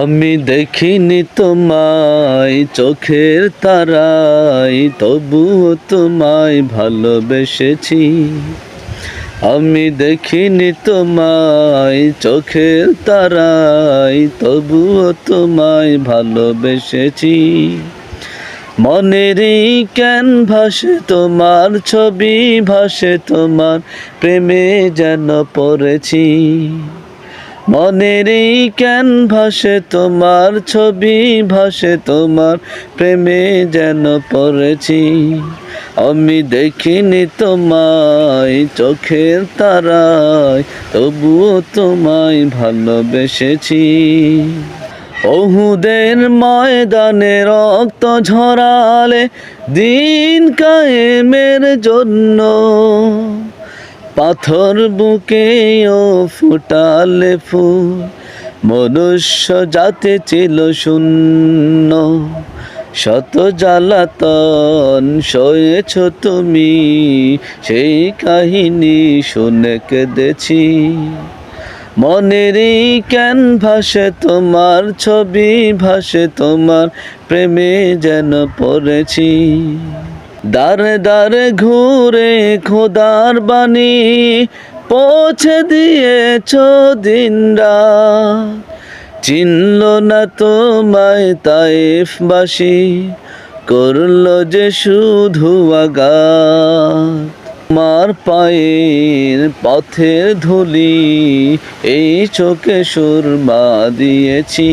আমি দেখিনি তোমায় চোখের তারাই তবুও তোমায় ভালোবেসেছি। আমি দেখিনি তোমায় চোখের তারাই তবুও তোমায় ভালোবেসেছি। মনেরই কেন ভাসে তোমার ছবি, ভাসে তোমার প্রেমে যেন পড়েছি। মনেরই কেন ভাসে তোমার ছবি ভাসে, তোমার প্রেমে যেন পড়েছি। আমি দেখিনি তোমায় চোখের তারায়, তবুও তোমায় ভালোবেসেছি। অহুদের ময়দানে রক্ত ঝরালে দিন কায়েমের জন্য পাথর বুকেও ফুটালে ফুল। মনুষ্য জাতে ছিল শূন্য। শত জ্বালাতন সয়েছ তুমি, সেই কাহিনী শুনে কেঁদেছি। মনেরই কেন ভাসে তোমার ছবি ভাসে, তোমার প্রেমে যেন পড়েছি। দারে দারে ঘুরে খোদার বাণী পৌঁছে দিয়েছ দিনরা চিনল না তোমায় তাইফবাসী, করল যে শুধু আঘাত। আমার পায়ের পথের ধুলি, এই চোখে সুরমা দিয়েছি।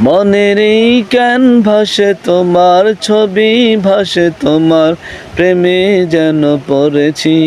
মনেরই কেন ভাসে তোমার ছবি ভাসে তোমার প্রেমে যেন পড়েছি।